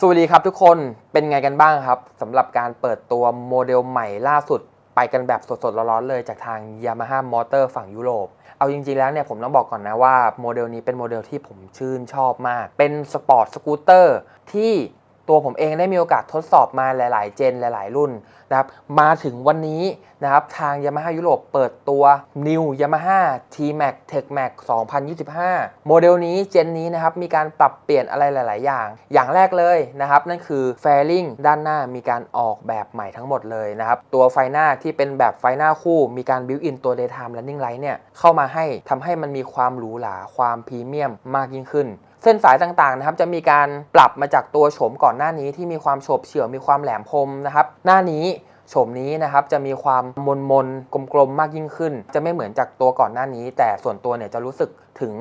สวัสดีครับทุกคนเป็นไงกันบ้างครับสำหรับการเปิดตัวโมเดลใหม่ล่าสุด ไปกันแบบสดๆ ร้อนๆเลยจากทาง Yamaha Motor ฝั่งยุโรป เอาจริงๆแล้วเนี่ยผมต้องบอกก่อนนะว่าโมเดลนี้เป็นโมเดลที่ผมชื่นชอบมาก เป็นสปอร์ตสกูตเตอร์ที่ ตัวผมเองได้มีโอกาสทดสอบมาหลาย ๆ เจนหลาย ๆ รุ่นนะครับมาถึงวันนี้นะครับทาง Yamaha ยุโรปเปิดตัว New Yamaha T-Max Tech Max 2025 โมเดลนี้เจนนี้นะครับมีการปรับเปลี่ยนอะไรหลาย ๆ อย่าง อย่างแรกเลยนะครับนั่นคือ fairing ด้านหน้ามีการออกแบบใหม่ทั้งหมดเลยนะครับตัวไฟหน้าที่เป็นแบบไฟหน้าคู่มีการ built in ตัว daytime running light เนี่ยเข้ามาให้ทำให้มันมีความหรูหราความพรีเมียมมากยิ่งขึ้น เส้นสายต่างๆนะครับจะมีการปรับมาจากตัวโฉมก่อนหน้านี้ที่มีความโฉบเฉี่ยวมีความแหลมคมนะครับ หน้านี้โฉมนี้นะครับจะมีความมนมนๆกลมๆมากยิ่งขึ้น จะไม่เหมือนจากตัวก่อนหน้านี้ แต่ส่วนตัวเนี่ยจะรู้สึกถึง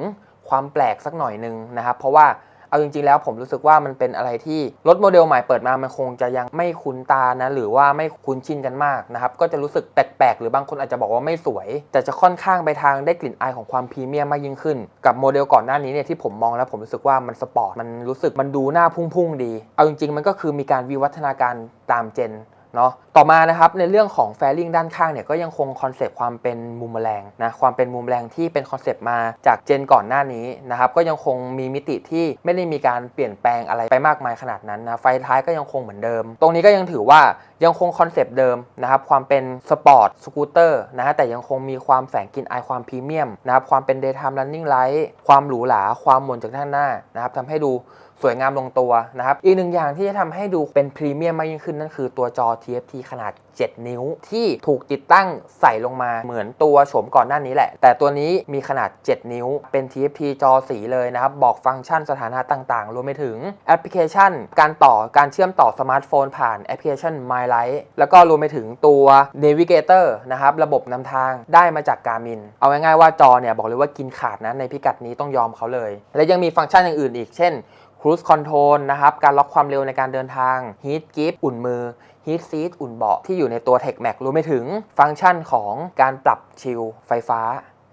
ความแปลกสักหน่อยหนึงนะครับ เพราะว่า เอาจริงๆแล้วผมรู้สึกว่ามันเป็นอะไรที่รถโมเดลใหม่เปิดมามันคงจะยังไม่คุ้นตานะหรือว่าไม่คุ้นชินกันมากนะครับก็จะรู้สึกแปลกๆ หรือบางคนอาจจะบอกว่าไม่สวย แต่จะค่อนข้างไปทางได้กลิ่นอายของความพรีเมียมมากยิ่งขึ้น กับโมเดลก่อนหน้านี้เนี่ยที่ผมมองแล้วผมรู้สึกว่ามันสปอร์ตมันรู้สึกมันดูหน้าพุ่งๆดี เอาจริงๆ มันก็คือมีการวิวัฒนาการตามเจน เนาะต่อมานะครับในเรื่องของแฟลิงด้านข้างเนี่ยก็ยังคงคอนเซปต์ความเป็นมุมแมลงนะความเป็นมุมแมลงที่เป็นคอนเซปต์มาจากเจนก่อนหน้านี้นะครับก็ยังคงมีมิติที่ไม่ได้มีการเปลี่ยนแปลงอะไรไปมากมายขนาดนั้นนะไฟท้ายก็ยังคงเหมือนเดิม ตรงนี้ก็ยังถือว่ายังคงคอนเซปต์เดิมนะครับความเป็นสปอร์ตสกูตเตอร์นะฮะแต่ยังคงมีความแฝงกลิ่นอายความพรีเมียมนะครับความเป็น daytime running light ความหรูหราความมนจากด้านหน้านะครับทำให้ดู สวยงามลงตัวนะครับ อีกหนึ่งอย่างที่จะทำให้ดูเป็นพรีเมียมมากยิ่งขึ้นนั่นคือตัวจอ TFT ขนาด 7 นิ้ว ที่ถูกติดตั้งใส่ลงมาเหมือนตัวโฉมก่อนหน้านี้แหละ แต่ตัวนี้มีขนาด 7 นิ้ว เป็น TFT จอสีเลยนะครับ บอกฟังก์ชันสถานะต่างๆ รวมไปถึงแอปพลิเคชัน การต่อการเชื่อมต่อสมาร์ทโฟนผ่านแอปพลิเคชัน My Life แล้วก็รวมไปถึงตัว Navigator นะครับระบบนำทางได้มาจาก Garmin เอาง่ายๆว่าจอเนี่ยบอกเลยว่ากินขาดนะในพิกัดนี้ต้องยอมเขาเลย และยังมีฟังก์ชันอย่างอื่นอีกเช่น ครูซคอนโทรลนะครับ การล็อกความเร็วในการเดินทางฮีทกิฟอุ่นมือฮีทซีทอุ่นเบาะที่อยู่ในตัว Tech m a รวมไปถึงฟังก์ชันของการปรับชิลไฟฟ้า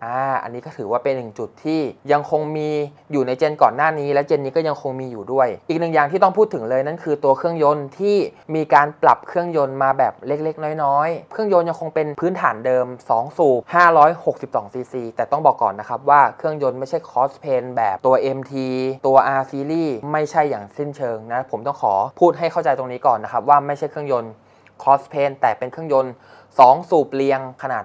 อ่าอันนี้ก็ถือว่าเป็นหนึ่งจุดที่ยังคงมีอยู่ในเจนก่อนหน้านี้ และเจนนี้ก็ยังคงมีอยู่ด้วย อีกหนึ่งอย่างที่ต้องพูดถึงเลยนั่นคือตัวเครื่องยนต์ที่มีการปรับเครื่องยนต์มาแบบเล็กๆ น้อยๆ เครื่องยนต์ยังคงเป็นพื้นฐานเดิม 2 สูบ 562 ซีซี แต่ต้องบอกก่อนนะครับว่าเครื่องยนต์ไม่ใช่คอสเพนแบบตัว MT ตัว R Series ไม่ใช่อย่างสิ้นเชิงนะ ผมต้องขอพูดให้เข้าใจตรงนี้ก่อนนะครับว่าไม่ใช่เครื่องยนต์ คอสเพนแต่เป็นเครื่องยนต์ 2 สูบเรียงขนาด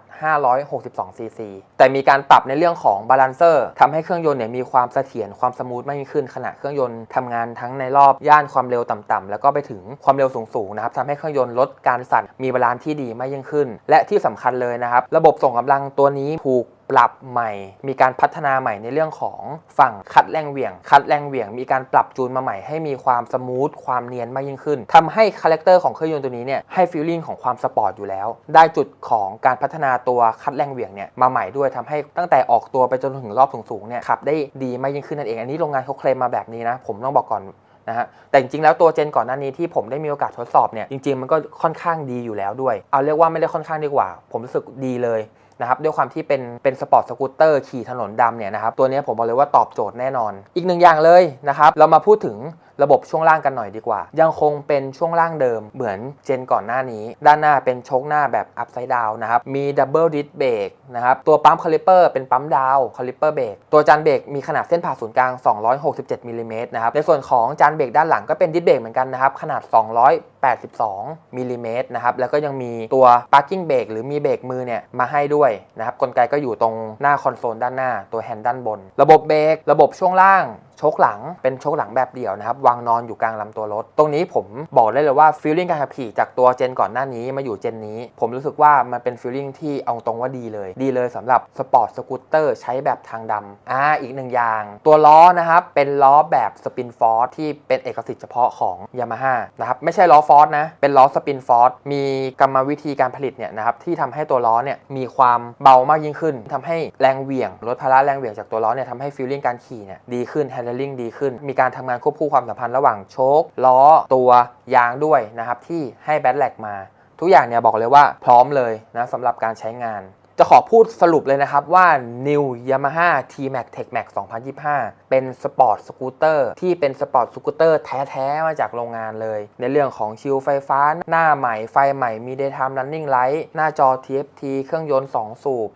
562 ซีซี แต่มีการปรับในเรื่องของบาลานเซอร์ทำให้เครื่องยนต์เนี่ยมีความเสถียรความสมูทมากยิ่งขึ้นขณะเครื่องยนต์ทำงานทั้งในรอบย่านความเร็วต่ำๆแล้วก็ไปถึงความเร็วสูงๆนะครับทำให้เครื่องยนต์ลดการสั่นมีบาลานซ์ที่ดีมากยิ่งขึ้น และที่สำคัญเลยนะครับ ระบบส่งกำลังตัวนี้ถูก ปรับใหม่ มีการพัฒนาใหม่ในเรื่องของฝั่งคัดแรงเหวี่ยง คัดแรงเหวี่ยง มีการปรับจูนมาใหม่ให้มีความสมูทความเนียนมากยิ่งขึ้นทำให้คาแรคเตอร์ของเครื่องยนต์ตัวนี้เนี่ยให้ฟีลลิ่งของความสปอร์ตอยู่แล้ว ได้จุดของการพัฒนาตัวคัดแรงเหวี่ยงเนี่ยมาใหม่ด้วยทำให้ตั้งแต่ออกตัวไปจนถึงรอบสูงๆเนี่ยขับได้ดีมากยิ่งขึ้นนั่นเอง อันนี้โรงงานเขาเคลมมาแบบนี้นะ ผมต้องบอกก่อนนะฮะแต่จริงๆแล้วตัวเจนก่อนหน้านี้ที่ผมได้มีโอกาสทดสอบเนี่ยจริงๆมันก็ค่อนข้างดีอยู่แล้วด้วย เอาเรียกว่าไม่ได้ค่อนข้างดีกว่า ผมรู้สึกดีเลย นะครับด้วยความที่เป็นเป็นสปอร์ตสกูตเตอร์ขี่ถนนดำเนี่ยนะครับตัวนี้ผมบอกเลยว่าตอบโจทย์แน่นอน อีกหนึ่งอย่างเลยนะครับเรามาพูดถึง ระบบช่วงล่างกันหน่อยดีกว่า ยังคงเป็นช่วงล่างเดิมเหมือนเจนก่อนหน้านี้ ด้านหน้าเป็นโชคหน้าแบบอัพไซด์ดาวนะครับ มีดับเบิลดิสเบรกนะครับ ตัวปั๊มคาลิเปอร์เป็นปั๊มดาวคาลิเปอร์เบรกตัวจานเบรกมีขนาดเส้นผ่าศูนย์กลาง 267มิลลิเมตรนะครับ ในส่วนของจานเบรกด้านหลังก็เป็นดิสเบรกเหมือนกันนะครับ ขนาด 282มิลลิเมตรนะครับ แล้วก็ยังมีตัว parking brake หรือมีเบรกมือเนี่ยมาให้ด้วยนะครับ กลไกก็อยู่ตรงหน้าคอนโซลด้านหน้า ตัวแฮนด์ด้านบน ระบบเบรก ระบบช่วงล่าง ชคหลังเป็นโชคหลังแบบเดี่ยวนะครับ วางนอนอยู่กลางลำตัวรถ ตรงนี้ผมบอกได้เลยว่าฟีลลิ่งการขับขี่จากตัวเจนก่อนหน้านี้มาอยู่เจนนี้ ผมรู้สึกว่ามันเป็นฟีลลิ่งที่เอาตรงว่าดีเลย ดีเลยสำหรับสปอร์ตสกูตเตอร์ใช้แบบทางดำอ่าอีกหนึ่งอย่าง ตัวล้อนะครับ เป็นล้อแบบสปินฟอร์ที่เป็นเอกสิทธิ์เฉพาะของ Yamaha นะครับไม่ใช่ล้อฟอร์นะเป็นล้อสปินฟอร์มีกรรมวิธีการผลิตเนี่ยนะครับที่ทำให้ตัวล้อเนี่ยมีความเบามากยิ่งขึ้นทำให้แรงเหวี่ยงลดภาระแรงเหวี่ยงจากตัวล้อเนี่ยทำให้ฟีลลิ่งการขี่เนี่ยดีขึ้น handling ดีขึ้น มีการทำงานควบคู่ความสัมพันธ์ระหว่างโชคล้อ ตัวยางด้วยนะครับที่ให้แบตแลกมา ทุกอย่างเนี่ยบอกเลยว่าพร้อมเลยนะสำหรับการใช้งาน จะขอพูดสรุปเลยนะครับว่า New Yamaha T-Max Tech Max 2025 เป็นสปอร์ตสกูตเตอร์ที่เป็นสปอร์ตสกูตเตอร์แท้ๆ มาจากโรงงานเลย ในเรื่องของชิลไฟฟ้า หน้าใหม่ไฟใหม่มี Daytime Running Light หน้าจอ TFT เครื่องยนต์ 2 สูบ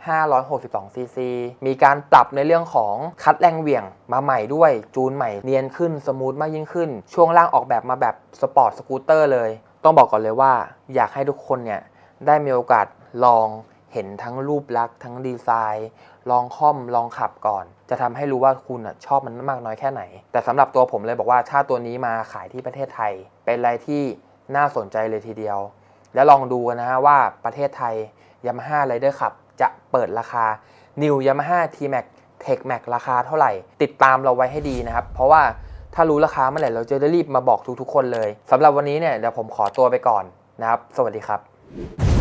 562 cc มีการปรับในเรื่องของคัดแรงเหวี่ยงมาใหม่ด้วย จูนใหม่เนียนขึ้น สมูทมากยิ่งขึ้น ช่วงล่างออกแบบมาแบบสปอร์ตสกูตเตอร์เลย ต้องบอกก่อนเลยว่าอยากให้ทุกคนเนี่ยได้มีโอกาสลอง เห็นทั้งรูปลักษณ์ทั้งดีไซน์ ลองค่อมลองขับก่อน จะทำให้รู้ว่าคุณชอบมันมากน้อยแค่ไหน แต่สำหรับตัวผมเลยบอกว่าถ้าตัวนี้มาขายที่ประเทศไทย เป็นอะไรที่น่าสนใจเลยทีเดียว แล้วลองดูกันนะฮะว่าประเทศไทย Yamaha Rider ขับจะเปิดราคา New Yamaha T-Max Tech Max ราคาเท่าไหร่ ติดตามเราไว้ให้ดีนะครับ เพราะว่าถ้ารู้ราคาเมื่อไหร่เราจะได้รีบมาบอกทุกๆคนเลยสำหรับวันนี้เนี่ยเดี๋ยวผมขอตัวไปก่อนนะครับ สวัสดีครับ